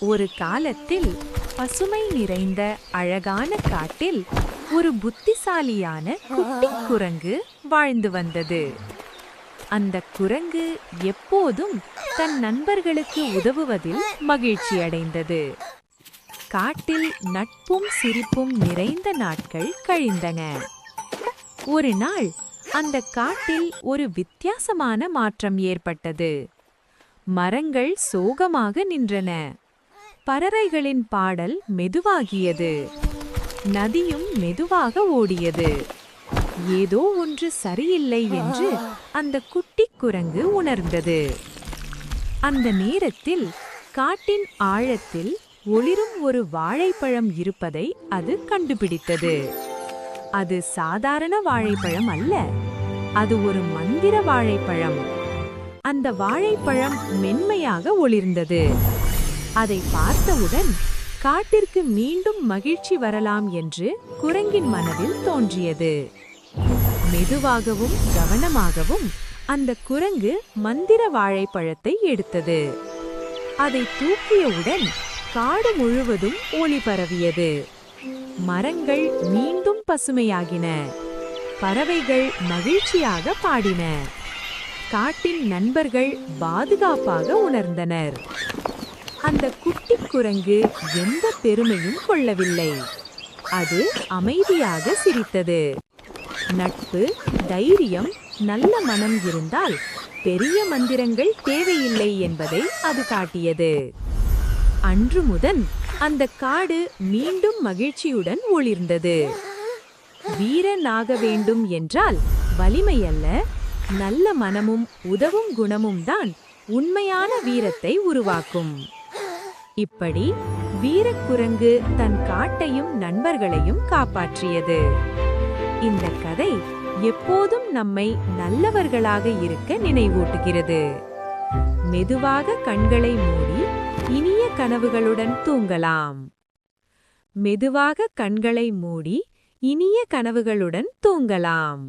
ஒரு காலத்தில் பசுமை நிறைந்த அழகான காட்டில் ஒரு புத்திசாலியான குட்டி குரங்கு வாழ்ந்து வந்தது. அந்த குரங்கு எப்போதும் தன் நண்பர்களுக்கு உதவுவதில் மகிழ்ச்சி அடைந்தது. காட்டில் நட்பும் சிரிப்பும் நிறைந்த நாட்கள் கழிந்தன. ஒரு நாள் அந்த காட்டில் ஒரு வித்தியாசமான மாற்றம் ஏற்பட்டது. மரங்கள் சோகமாக நின்றன. பறவைகளின் பாடல் மெதுவாகியது. நதியும் மெதுவாக ஓடியது. ஏதோ ஒன்று சரியில்லை என்று அந்த குட்டி குரங்கு உணர்ந்தது. அந்த நேரத்தில் காட்டின் ஆழத்தில் ஒளிரும் ஒரு வாழைப்பழம் இருப்பதை அது கண்டுபிடித்தது. அது சாதாரண வாழைப்பழம் அல்ல. அது ஒரு மந்திர வாழைப்பழம். அந்த வாழைப்பழம் மென்மையாக ஒளிர்ந்தது. அதை பார்த்தவுடன் காட்டிற்கு மீண்டும் மகிழ்ச்சி வரலாம் என்று குரங்கின் மனதில் தோன்றியது. மெதுவாகவும் கவனமாகவும் அந்த குரங்கு மந்திர வாழைப்பழத்தை எடுத்தது. அதை தூக்கியவுடன் காடு முழுவதும் ஒளி பரவியது. மரங்கள் மீண்டும் பசுமையாகின. பறவைகள் மகிழ்ச்சியாக பாடின. காட்டின் நண்பர்கள் பாதுகாப்பாக உணர்ந்தனர். அந்த குட்டி குரங்கு எந்த பெருமையும் கொள்ளவில்லை. அது அமைதியாக சிரித்தது. நட்பு தைரியம் நல்ல மனம் இருந்தால் பெரிய மந்திரங்கள் தேவையில்லை என்பதை அது காட்டியது. அன்று முதன் அந்த காடு மீண்டும் மகிழ்ச்சியுடன் ஒளிர்ந்தது. வீரனாக வேண்டும் என்றால் வலிமை அல்ல நல்ல மனமும் உதவும் குணமும் தான் உண்மையான வீரத்தை உருவாக்கும். இப்படி வீரக்குரங்கு தன் காட்டையும் நண்பர்களையும் காப்பாற்றியது. இந்த கதை எப்போதும் நம்மை நல்லவர்களாக இருக்க நினைவூட்டுகிறது. மெதுவாக கண்களை மூடி இனிய கனவுகளுடன் தூங்கலாம். மெதுவாக கண்களை மூடி இனிய கனவுகளுடன் தூங்கலாம்.